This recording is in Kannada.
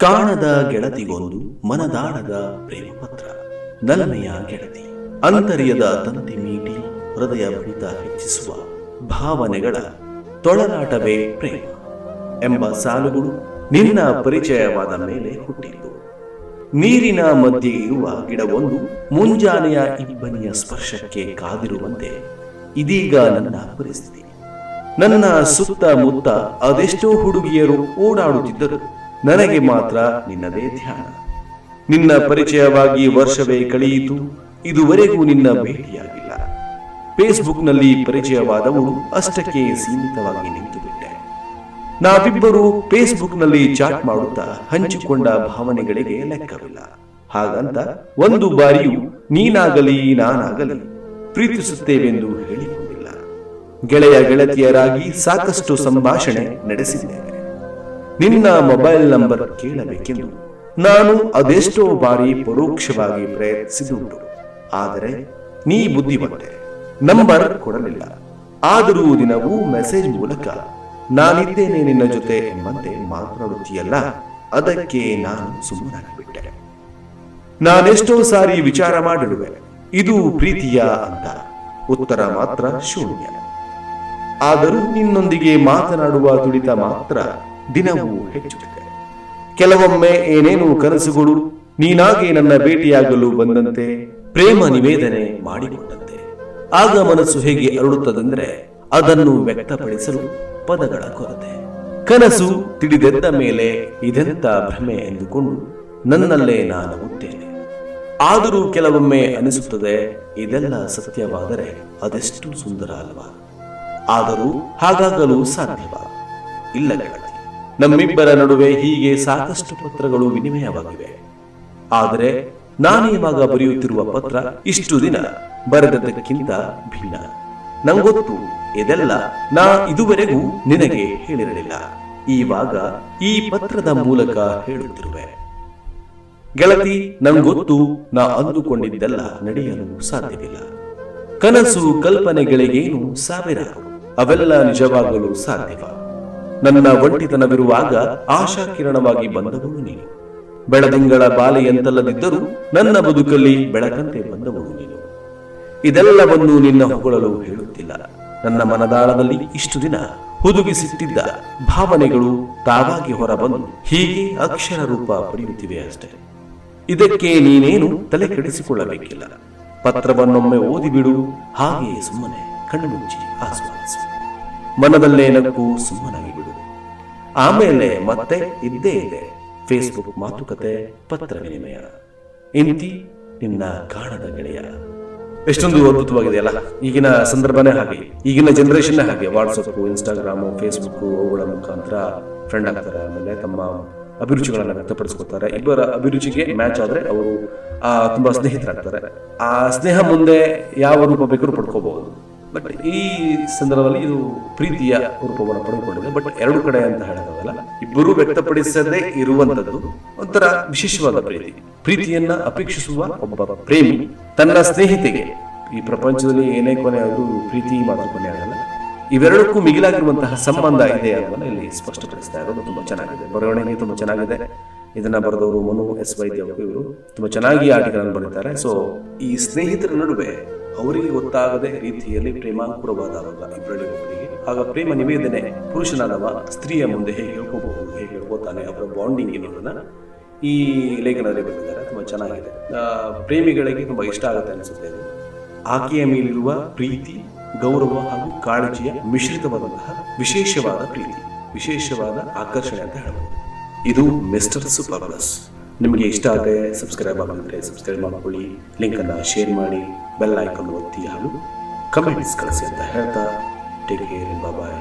ಕಾಣದ ಗೆಳತಿಗೊಂದು ಮನದಾಳದ ಪ್ರೇಮ ಪತ್ರ ನಲ್ಮೆಯ ಗೆಳತಿ ಅಂತರ್ಯದ ತಂತಿ ಮೀಟಿ ಹೃದಯ ಬಡಿತ ಹೆಚ್ಚಿಸುವ ಭಾವನೆಗಳ ತೊಳಲಾಟವೇ ಪ್ರೇಮ ಎಂಬ ಸಾಲುಗಳು ನಿನ್ನ ಪರಿಚಯವಾದ ಮೇಲೆ ಹುಟ್ಟಿತು ನೀರಿನ ಮಧ್ಯೆ ಇರುವ ಗಿಡವೊಂದು, ಮುಂಜಾನೆಯ ಇಬ್ಬನಿಯ ಸ್ಪರ್ಶಕ್ಕೆ ಕಾದಿರುವಂತೆ ಇದೀಗ ನನ್ನ ಪರಿಸ್ಥಿತಿ. ನನ್ನ ಸುತ್ತಮುತ್ತ ಅದೆಷ್ಟೋ ಹುಡುಗಿಯರು ಓಡಾಡುತ್ತಿದ್ದರು. ನನಗೆ ಮಾತ್ರ ನಿನ್ನದೇ ಧ್ಯಾನ. ನಿನ್ನ ಪರಿಚಯವಾಗಿ ವರ್ಷವೇ ಕಳೆಯಿತು. ಇದುವರೆಗೂ ನಿನ್ನ ಭೇಟಿಯಾಗಿಲ್ಲ. ಫೇಸ್ಬುಕ್ನಲ್ಲಿ ಪರಿಚಯವಾದವು ಅಷ್ಟಕ್ಕೆ ಸೀಮಿತವಾಗಿ ನಿಂತುಬಿಟ್ಟೆ. ನಾವಿಬ್ಬರು ಫೇಸ್ಬುಕ್ನಲ್ಲಿ ಚಾಟ್ ಮಾಡುತ್ತಾ ಹಂಚಿಕೊಂಡ ಭಾವನೆಗಳಿಗೆ ಲೆಕ್ಕವಿಲ್ಲ. ಹಾಗಂತ ಒಂದು ಬಾರಿಯೂ ನೀನಾಗಲಿ ನಾನಾಗಲಿ ಪ್ರೀತಿಸುತ್ತೇವೆಂದು ಹೇಳಿಕೊಂಡಿಲ್ಲ. ಗೆಳೆಯ ಗೆಳತಿಯರಾಗಿ ಸಾಕಷ್ಟು ಸಂಭಾಷಣೆ ನಡೆಸಿದ್ದೇವೆ ನಿನ್ನ ಮೊಬೈಲ್ ನಂಬರ್ ಕೇಳಬೇಕೆಂದು ನಾನು ಅದೆಷ್ಟೋ ಬಾರಿ ಪರೋಕ್ಷವಾಗಿ ಪ್ರಯತ್ನಿಸಿದುಂಟು ಆದರೆ ನೀ ಬುದ್ಧಿವಂತೆ ನಂಬರ್ ಕೊಡಲಿಲ್ಲ. ಆದರೂ ದಿನವೂ ಮೆಸೇಜ್ ಮೂಲಕ ನಾನಿದ್ದೇನೆ ನಿನ್ನ ಜೊತೆ ಎಂಬಂತೆ ಮಾತನಾಡುತ್ತೀಯಲ್ಲ, ಅದಕ್ಕೆ ನಾನು ಸುಮ್ಮನಾಗಿಬಿಟ್ಟೆ. ನಾನೆಷ್ಟೋ ಸಾರಿ ವಿಚಾರ ಮಾಡಿರುವೆ, ಇದು ಪ್ರೀತಿಯ ಅಂತ ಉತ್ತರ ಮಾತ್ರ ಶೂನ್ಯ. ಆದರೂ ನಿನ್ನೊಂದಿಗೆ ಮಾತನಾಡುವ ತುಡಿತ ಮಾತ್ರ ದಿನವೂ ಹೆಚ್ಚುತ್ತಿದೆ. ಕೆಲವೊಮ್ಮೆ ಏನೇನು ಕನಸುಗಳು ನೀನಾಗೆ ನನ್ನ ಭೇಟಿಯಾಗಲು ಬಂದಂತೆ ಪ್ರೇಮ ನಿವೇದನೆ ಮಾಡಿಕೊಂಡಂತೆ. ಆಗ ಮನಸ್ಸು ಹೇಗೆ ಅರಳುತ್ತದೆಂದ್ರೆ ಅದನ್ನು ವ್ಯಕ್ತಪಡಿಸಲು ಪದಗಳ ಕೊರತೆ. ಕನಸು ತಿಳಿದೆದ್ದ ಮೇಲೆ ಇದೆಂತ ಭ್ರಮೆ ಎಂದುಕೊಂಡು ನನ್ನಲ್ಲೇ ನಾನು ನಗುತ್ತೇನೆ ಆದರೂ ಕೆಲವೊಮ್ಮೆ ಅನಿಸುತ್ತದೆ, ಇದೆಲ್ಲ ಸತ್ಯವಾದರೆ ಅದೆಷ್ಟು ಸುಂದರ ಅಲ್ವಾ? ಆದರೂ ಹಾಗಾಗಲು ಸಾಧ್ಯವಾ? ಇಲ್ಲ ಗೆಳತಿ ನಮ್ಮಿಬ್ಬರ ನಡುವೆ ಹೀಗೆ ಸಾಕಷ್ಟು ಪತ್ರಗಳು ವಿನಿಮಯವಾಗಿವೆ. ಆದರೆ ನಾನೀವಾಗ ಬರೆಯುತ್ತಿರುವ ಪತ್ರ ಇಷ್ಟು ದಿನ ಬರೆದದಕ್ಕಿಂತ ಭಿನ್ನ. ನಂಗೊತ್ತು ಇದೆಲ್ಲ ನಾ ಇದುವರೆಗೂ ನಿನಗೆ ಹೇಳಿರಲಿಲ್ಲ. ಈವಾಗ ಈ ಪತ್ರದ ಮೂಲಕ ಹೇಳುತ್ತಿರುವೆ. ಗೆಳತಿ, ನಂಗೊತ್ತು ನಾ ಅಂದುಕೊಂಡಿದ್ದೆಲ್ಲ ನಡೆಯಲು ಸಾಧ್ಯವಿಲ್ಲ. ಕನಸು ಕಲ್ಪನೆಗಳಿಗೇನು ಸಾವಿರ ಅವೆಲ್ಲ ನಿಜವಾಗಲು ಸಾಧ್ಯವ? ನನ್ನ ಒಂಟಿತನವಿರುವಾಗ ಆಶಾ ಕಿರಣವಾಗಿ ಬಂದವನು ನೀನು. ಬೆಳದಿಂಗಳ ಬಾಲೆಯಂತಲ್ಲದಿದ್ದರೂ ನನ್ನ ಬದುಕಲ್ಲಿ ಬೆಳಕಂತೆ ಬಂದವನು ನೀನು. ಇದೆಲ್ಲವನ್ನು ನಿನ್ನ ಹೊಗಳಲು ಹೇಳುತ್ತಿಲ್ಲ. ನನ್ನ ಮನದಾಳದಲ್ಲಿ ಇಷ್ಟು ದಿನ ಹುದುಗಿಸಿಟ್ಟಿದ್ದ ಭಾವನೆಗಳು ತಾವಾಗಿ ಹೊರಬಂದು ಹೀಗೆ ಅಕ್ಷರ ರೂಪ ಪಡೆಯುತ್ತಿವೆ ಅಷ್ಟೇ. ಇದಕ್ಕೆ ನೀನೇನು ತಲೆ ಕೆಡಿಸಿಕೊಳ್ಳಬೇಕಿಲ್ಲ. ಪತ್ರವನ್ನೊಮ್ಮೆ ಓದಿಬಿಡು, ಹಾಗೆಯೇ ಸುಮ್ಮನೆ ಕಣ್ಣು ಮುಚ್ಚಿ ಆಸ್ವಾದಿಸು. ಮನದಲ್ಲೇ ನಕ್ಕು ಸುಮ್ಮನಾಗಿ ಬಿಡು ಆಮೇಲೆ ಮತ್ತೆ ಇದ್ದೇ ಇದೆ. ಫೇಸ್ಬುಕ್ ಮಾತುಕತೆ, ಪತ್ರ ವಿನಿಮಯ. ಇಂತಿ ನಿನ್ನ ಕಾಣದ ಗೆಳೆಯ. ಎಷ್ಟೊಂದು ಅದ್ಭುತವಾಗಿದೆ ಅಲ್ಲ ಈಗಿನ ಸಂದರ್ಭನೇ ಹಾಗೆ. ಈಗಿನ ಜನರೇಷನ್ ಹಾಗೆ. ವಾಟ್ಸಪ್ ಇನ್ಸ್ಟಾಗ್ರಾಮು ಫೇಸ್ಬುಕ್ ಅವುಗಳ ಮುಖಾಂತರ ಫ್ರೆಂಡ್ ಆಗ್ತಾರೆ. ಆಮೇಲೆ ತಮ್ಮ ಅಭಿರುಚಿಗಳನ್ನ ವ್ಯಕ್ತಪಡಿಸ್ಕೊತಾರೆ ಇಬ್ಬರ ಅಭಿರುಚಿಗೆ ಮ್ಯಾಚ್ ಆದ್ರೆ ಅವರು, ಆ, ತುಂಬಾ ಸ್ನೇಹಿತರಾಗ್ತಾರೆ. ಆ ಸ್ನೇಹ ಮುಂದೆ ಯಾವ ರೂಪ ಬೇಕಾದ್ರೂ ಪಡ್ಕೋಬಹುದು. ಬಟ್ ಈ ಸಂದರ್ಭದಲ್ಲಿ ಇದು ಪ್ರೀತಿಯ ರೂಪವನ್ನು ಪಡೆದುಕೊಂಡಿದೆ. ಬಟ್ ಎರಡು ಕಡೆ ಅಂತ ಹೇಳೋದಲ್ಲ ಇಬ್ಬರು ವ್ಯಕ್ತಪಡಿಸದೇ ಇರುವಂತದ್ದು ಒಂಥರ ವಿಶೇಷವಾದ ಪ್ರೀತಿ. ಪ್ರೀತಿಯನ್ನ ಅಪೇಕ್ಷಿಸುವ ಒಬ್ಬ ಪ್ರೇಮಿ ತನ್ನ ಸ್ನೇಹಿತೆಗೆ. ಈ ಪ್ರಪಂಚದಲ್ಲಿ ಏನೇ ಕೊನೆ ಆದರೂ ಪ್ರೀತಿ ಮಾತ್ರ ಕೊನೆ ಆಗಲ್ಲ. ಇವೆರಡಕ್ಕೂ ಮಿಗಿಲಾಗಿರುವಂತಹ ಸಂಬಂಧ ಇದೆ ಅನ್ನೋದನ್ನ ಇಲ್ಲಿ ಸ್ಪಷ್ಟಪಡಿಸ್ತಾ ಇರೋದು ತುಂಬಾ ಚೆನ್ನಾಗಿದೆ. ಬರವಣಿಗೆ ತುಂಬಾ ಚೆನ್ನಾಗಿದೆ. ಇದನ್ನ ಬರೆದವರು ಮನು ಎಸ್ ವೈದ್ಯ ಇವರು ತುಂಬಾ ಚೆನ್ನಾಗಿ ಆಟಗಳನ್ನು ಬರೀತಾರೆ. ಸೊ ಈ ಸ್ನೇಹಿತರ ನಡುವೆ ಅವರಿಗೆ ಗೊತ್ತಾಗದೆ ರೀತಿಯಲ್ಲಿ ಪ್ರೇಮಾಂಕುರವಾದವಾಗ ಇಬ್ಬರಲ್ಲಿ ಒಬ್ಬರಿಗೆ ಆಗ ಪ್ರೇಮ ನಿವೇದನೆ ಪುರುಷನಾದವ ಸ್ತ್ರೀಯ ಮುಂದೆ ಹೇಗೆ ಹೇಳ್ಕೋಬಹುದು, ಹೇಗೆ ಹೇಳ್ಕೋತಾನೆ ಅವರ ಬಾಂಡಿಂಗ್ ಅನ್ನೋದನ್ನ ಈ ಲೇಖನದಲ್ಲಿ ಬರೆದಿದ್ದಾರೆ. ತುಂಬಾ ಚೆನ್ನಾಗಿದೆ. ಪ್ರೇಮಿಗಳಿಗೆ ತುಂಬಾ ಇಷ್ಟ ಆಗುತ್ತೆ ಅನಿಸುತ್ತೆ ಆಕೆಯ ಮೇಲಿರುವ ಪ್ರೀತಿ, ಗೌರವ ಹಾಗೂ ಕಾಳಜಿಯ ಮಿಶ್ರಿತವಾದಂತಹ ವಿಶೇಷವಾದ ಪ್ರೀತಿ, ವಿಶೇಷವಾದ ಆಕರ್ಷಣೆ ಅಂತ ಹೇಳಬಹುದು ಇದು ಮಿಸ್ಟರ್ ಸೂಪರ್ ನಿಮಗೆ ಇಷ್ಟ ಆದರೆ ಸಬ್ಸ್ಕ್ರೈಬ್ ಆಗಿದ್ರೆ ಸಬ್ಸ್ಕ್ರೈಬ್ ಮಾಡ್ಕೊಳ್ಳಿ, ಲಿಂಕನ್ನು ಶೇರ್ ಮಾಡಿ. ಬೆಲ್ ಐಕನ್ ಒತ್ತಿ ಹಾಗೂ ಕಮೆಂಟ್ಸ್ ಕಳಿಸಿ ಅಂತ ಹೇಳ್ತಾ ಟೇಕ್ ಕೇರ್ ಬಾಯ್